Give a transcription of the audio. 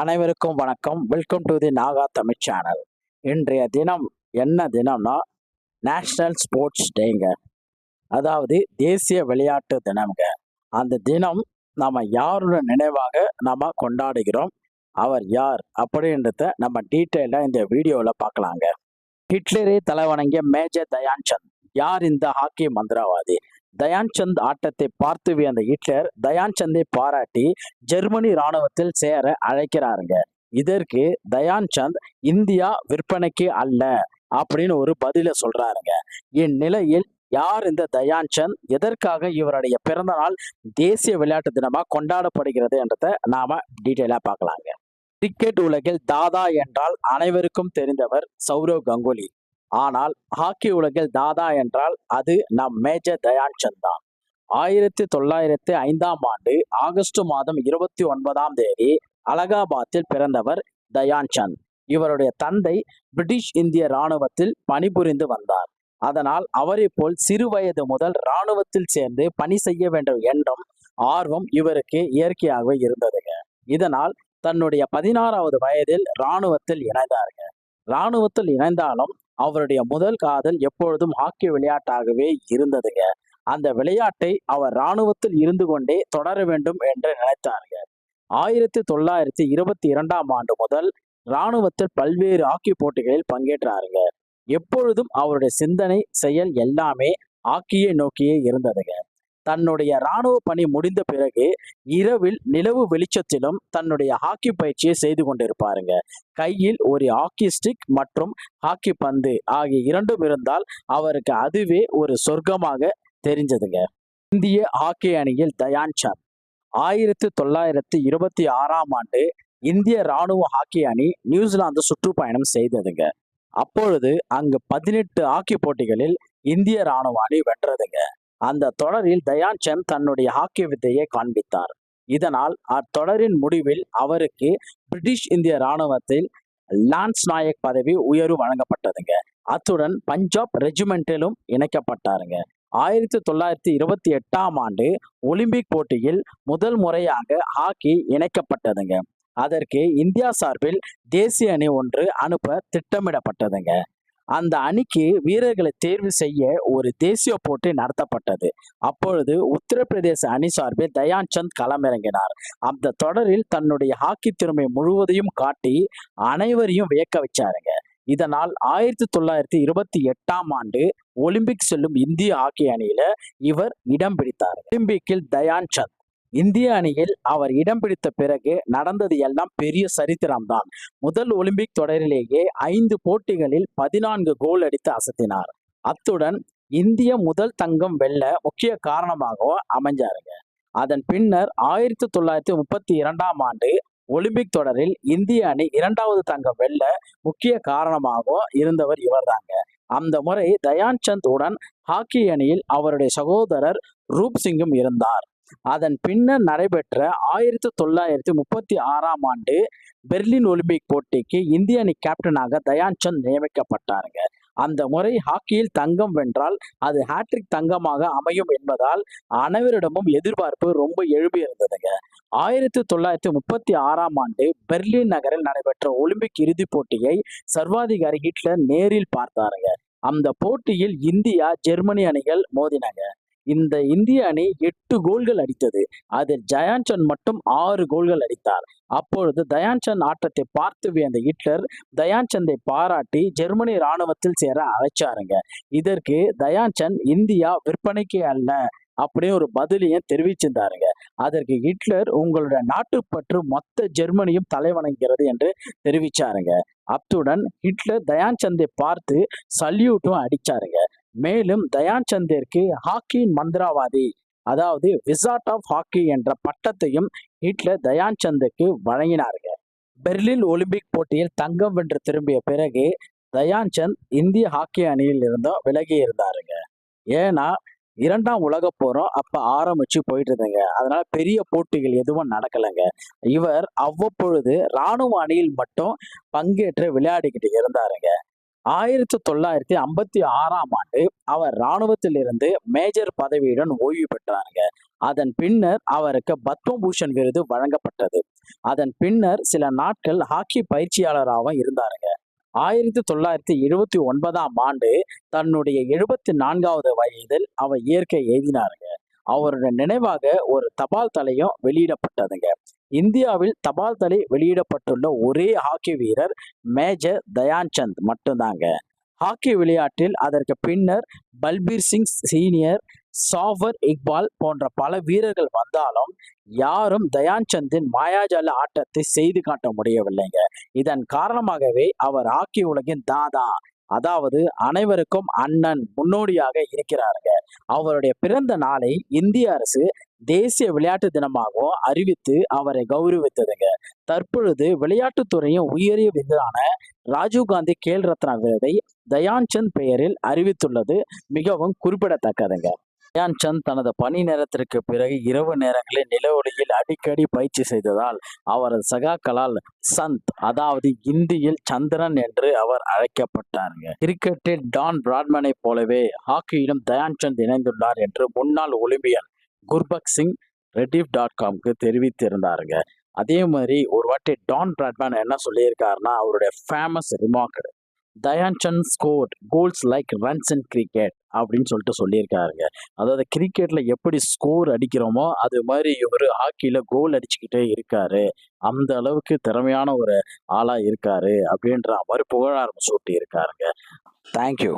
அனைவருக்கும் வணக்கம். Welcome to the Naga Tamil channel இன்றைய தினம் என்ன தினம்னா நேஷ்னல் ஸ்போர்ட்ஸ் டேங்க அதாவது தேசிய விளையாட்டு தினம்ங்க. அந்த தினம் நம்ம யாரோட நினைவாக நம்ம கொண்டாடுகிறோம்? அவர் யார்? அப்படின்றத நம்ம டீட்டெயிலாக இந்த வீடியோவில் பார்க்கலாங்க. ஹிட்லரை தலைவணங்கிய மேஜர் தயான் சந்த் யார் இந்த ஹாக்கி மந்திரவாதி? தயான் சந்த் ஆட்டத்தை பார்த்து வியந்த ஹிட்லர் தயான் சந்தை பாராட்டி ஜெர்மனி ராணுவத்தில் சேர அழைக்கிறாருங்க. இதற்கு தயான் சந்த் இந்தியா விற்பனைக்கு அல்ல அப்படின்னு ஒரு பதில சொல்றாருங்க. இந்நிலையில் யார் இந்த தயான்சந்த்? எதற்காக இவருடைய பிறந்த நாள் தேசிய விளையாட்டு தினமாக கொண்டாடப்படுகிறது என்றதை நாம டீட்டெயிலாக பார்க்கலாங்க. கிரிக்கெட் உலகில் தாதா என்றால் அனைவருக்கும் தெரிந்தவர் சௌரவ் கங்குலி. ஆனால் ஹாக்கி உலகில் தாதா என்றால் அது நம் மேஜர் தயான் சந்த். தான் ஆயிரத்தி தொள்ளாயிரத்தி ஐந்தாம் ஆண்டு ஆகஸ்ட் மாதம் இருபத்தி ஒன்பதாம் தேதி அலகாபாத்தில் பிறந்தவர் தயான் சந்த். இவருடைய தந்தை பிரிட்டிஷ் இந்திய இராணுவத்தில் பணிபுரிந்து வந்தார். அதனால் அவரை போல் சிறு வயது முதல் இராணுவத்தில் சேர்ந்து பணி செய்ய வேண்டும் என்றும் ஆர்வம் இவருக்கு இயற்கையாகவே இருந்ததுங்க. இதனால் தன்னுடைய பதினாறாவது வயதில் இராணுவத்தில் இணைந்தாருங்க. இராணுவத்தில் இணைந்தாலும் அவருடைய முதல் காதல் எப்பொழுதும் ஹாக்கி விளையாட்டாகவே இருந்ததுங்க. அந்த விளையாட்டை அவர் இராணுவத்தில் இருந்து கொண்டே தொடர வேண்டும் என்று நினைத்தாருங்க. ஆயிரத்தி தொள்ளாயிரத்தி இருபத்தி இரண்டாம் ஆண்டு முதல் இராணுவத்தில் பல்வேறு ஹாக்கி போட்டிகளில் பங்கேற்றாருங்க. எப்பொழுதும் அவருடைய சிந்தனை செயல் எல்லாமே ஹாக்கியை நோக்கியே இருந்ததுங்க. தன்னுடைய இராணுவ பணி முடிந்த பிறகு இரவில் நிலவு வெளிச்சத்திலும் தன்னுடைய ஹாக்கி பயிற்சியை செய்து கொண்டிருப்பாருங்க. கையில் ஒரு ஹாக்கி ஸ்டிக் மற்றும் ஹாக்கி பந்து ஆகிய இரண்டும் இருந்தால் அவருக்கு அதுவே ஒரு சொர்க்கமாக தெரிஞ்சதுங்க. இந்திய ஹாக்கி அணியில் தயான் சந்த் ஆயிரத்தி தொள்ளாயிரத்தி இருபத்தி ஆறாம் ஆண்டு இந்திய ராணுவ ஹாக்கி அணி நியூசிலாந்து சுற்றுப்பயணம் செய்ததுங்க. அப்பொழுது அங்கு பதினெட்டு ஹாக்கி போட்டிகளில் இந்திய ராணுவ அணி வென்றதுங்க. அந்த தொடரில் தயான் சந்த் தன்னுடைய ஹாக்கி வித்தையை காண்பித்தார். இதனால் அத்தொடரின் முடிவில் அவருக்கு பிரிட்டிஷ் இந்திய ராணுவத்தில் லான்ஸ் நாயக் பதவி உயர்வு வழங்கப்பட்டதுங்க. அத்துடன் பஞ்சாப் ரெஜிமெண்டிலும் இணைக்கப்பட்டாருங்க. ஆயிரத்தி தொள்ளாயிரத்தி இருபத்தி எட்டாம் ஆண்டு ஒலிம்பிக் போட்டியில் முதல் முறையாக ஹாக்கி இணைக்கப்பட்டதுங்க. அதற்கு இந்தியா சார்பில் தேசிய அணி ஒன்று அனுப்ப திட்டமிடப்பட்டதுங்க. அந்த அணிக்கு வீரர்களை தேர்வு செய்ய ஒரு தேசிய போட்டி நடத்தப்பட்டது. அப்பொழுது உத்தரப்பிரதேச அணி சார்பில் தயான் சந்த் களமிறங்கினார். அந்த தொடரில் தன்னுடைய ஹாக்கி திறமை முழுவதையும் காட்டி அனைவரையும் வியக்க வச்சாருங்க. இதனால் ஆயிரத்தி தொள்ளாயிரத்தி இருபத்தி எட்டாம் ஆண்டு ஒலிம்பிக் செல்லும் இந்திய ஹாக்கி அணியில இவர் இடம் பிடித்தார். ஒலிம்பிக்கில் தயான் சந்த் இந்திய அணியில் அவர் இடம் பிடித்த பிறகு நடந்தது எல்லாம் பெரிய சரித்திரம்தான். முதல் ஒலிம்பிக் தொடரிலேயே ஐந்து போட்டிகளில் பதினான்கு கோல் அடித்து அசத்தினார். அத்துடன் இந்திய முதல் தங்கம் வெல்ல முக்கிய காரணமாகவும் அமைஞ்சாருங்க. அதன் பின்னர் ஆயிரத்தி தொள்ளாயிரத்தி முப்பத்தி இரண்டாம் ஆண்டு ஒலிம்பிக் தொடரில் இந்திய அணி இரண்டாவது தங்கம் வெல்ல முக்கிய காரணமாகவும் இருந்தவர் இவர்தாங்க. அந்த முறை தயான் சந்த் உடன் ஹாக்கி அணியில் அவருடைய சகோதரர் ரூப் சிங்கும் இருந்தார். அதன் பின்னர் நடைபெற்ற ஆயிரத்தி தொள்ளாயிரத்தி முப்பத்தி ஆறாம் ஆண்டு பெர்லின் ஒலிம்பிக் போட்டிக்கு இந்திய அணி கேப்டனாக தயான் சந்த் நியமிக்கப்பட்டாருங்க. அந்த முறை ஹாக்கியில் தங்கம் வென்றால் அது ஹாட்ரிக் தங்கமாக அமையும் என்பதால் அனைவரிடமும் எதிர்பார்ப்பு ரொம்ப எழுப்பி இருந்ததுங்க ஆயிரத்தி தொள்ளாயிரத்தி முப்பத்தி ஆறாம் ஆண்டு பெர்லின் நகரில் நடைபெற்ற ஒலிம்பிக் இறுதிப் போட்டியை சர்வாதிகாரி ஹிட்லர் நேரில் பார்த்தாருங்க. அந்த போட்டியில் இந்தியா ஜெர்மனி அணிகள் மோதினாங்க. இந்த இந்திய அணி எட்டு கோல்கள் அடித்தது. அதில் ஜயான்சன் மட்டும் ஆறு கோல்கள் அடித்தார். அப்பொழுது தயான்சந்த் ஆட்டத்தை பார்த்து வியந்த ஹிட்லர் தயான்சந்தை பாராட்டி ஜெர்மனி இராணுவத்தில் சேர அழைச்சாருங்க. இதற்கு தயான்சந்த் இந்தியா விற்பனைக்கு அல்ல அப்படின்னு ஒரு பதிலையும் தெரிவிச்சிருந்தாருங்க. அதற்கு ஹிட்லர் உங்களோட நாட்டுப்பற்று மொத்த ஜெர்மனியும் தலைவணங்கிறது என்று தெரிவிச்சாருங்க. அத்துடன் ஹிட்லர் தயான் சந்தை பார்த்து சல்யூட்டும் அடிச்சாருங்க. மேலும் தயான் சந்திற்கு ஹாக்கியின் மந்திராவாதி அதாவது விசார்ட் ஆஃப் ஹாக்கி என்ற பட்டத்தையும் ஹிட்லர் தயான் சந்துக்கு வழங்கினாருங்க பெர்லின் ஒலிம்பிக் போட்டியில் தங்கம் வென்று திரும்பிய பிறகு தயான் சந்த் இந்திய ஹாக்கி அணியில் இருந்தும் விலகி இருந்தாருங்க ஏன்னா இரண்டாம் உலக போரும் அப்ப ஆரம்பிச்சு போயிட்டு இருந்தங்க அதனால பெரிய போட்டிகள் எதுவும் நடக்கலைங்க. இவர் அவ்வப்பொழுது இராணுவ அணியில் மட்டும் பங்கேற்று விளையாடிக்கிட்டு இருந்தாருங்க. ஆயிரத்தி தொள்ளாயிரத்தி ஐம்பத்தி ஆறாம் ஆண்டு அவர் இராணுவத்திலிருந்து மேஜர் பதவியுடன் ஓய்வு பெற்றாருங்க. அதன் பின்னர் அவருக்கு பத்மபூஷன் விருது வழங்கப்பட்டது. அதன் பின்னர் சில நாட்கள் ஹாக்கி பயிற்சியாளராகவும் இருந்தாருங்க. ஆயிரத்தி தொள்ளாயிரத்தி எழுபத்தி ஒன்பதாம் ஆண்டு தன்னுடைய எழுபத்தி நான்காவது வயதில் அவர் இயற்கை எழுதினாருங்க. அவருடைய நினைவாக ஒரு தபால் தலையும் வெளியிடப்பட்டதுங்க. இந்தியாவில் தபால் தலை வெளியிடப்பட்டுள்ள ஒரே ஹாக்கி வீரர் மேஜர் தயான்சந்த் மட்டும்தாங்க. ஹாக்கி விளையாட்டில் அதற்கு பின்னர் பல்பீர் சிங் சீனியர் சாஃபர் இக்பால் போன்ற பல வீரர்கள் வந்தாலும் யாரும் தயான்சந்தின் மாயாஜால ஆட்டத்தை செய்து காட்ட முடியவில்லைங்க. இதன் காரணமாகவே அவர் ஹாக்கி உலகின் தாதா. அதாவது அனைவருக்கும் அண்ணன் முன்னோடியாக இருக்கிறாருங்க. அவருடைய பிறந்த நாளை இந்திய அரசு தேசிய விளையாட்டு தினமாகவும் அறிவித்து அவரை கௌரவித்ததுங்க. தற்பொழுது விளையாட்டுத்துறையின் உயரிய விருதான ராஜீவ்காந்தி கேல் ரத்னா விருதை தயான்சந்த் பெயரில் அறிவித்துள்ளது. மிகவும் குறிப்பிடத்தக்கதுங்க. தயான் சந்த் தனது பணி நேரத்திற்கு பிறகு இரவு நேரங்களில் நில ஒளியில் அடிக்கடி பயிற்சி செய்ததால் அவரது சகாக்களால் சந்த் அதாவது இந்தியில் சந்திரன் என்று அவர் அழைக்கப்பட்டாருங்க. கிரிக்கெட்டில் டான் பிராட்மனை போலவே ஹாக்கியிலும் தயான் சந்த் இணைந்துள்ளார் என்று முன்னாள் olympian Gurbax Singh Rediff dot காம்க்கு தெரிவித்திருந்தாருங்க. அதே மாதிரி ஒரு வாட்டி டான் பிராட்மேன் என்ன சொல்லியிருக்காருன்னா அவருடைய famous remark Dhyan Chand score goals like runs in cricket அப்படின்னு சொல்லிட்டு சொல்லியிருக்காருங்க. அதாவது கிரிக்கெட்டில் எப்படி ஸ்கோர் அடிக்கிறோமோ அது மாதிரி இவர் ஹாக்கியில் கோல் அடிச்சுக்கிட்டே இருக்காரு. அந்த அளவுக்கு திறமையான ஒரு ஆளாக இருக்காரு அப்படின்ற மாதிரி புகழாரம் சூட்டி இருக்காருங்க தேங்க்யூ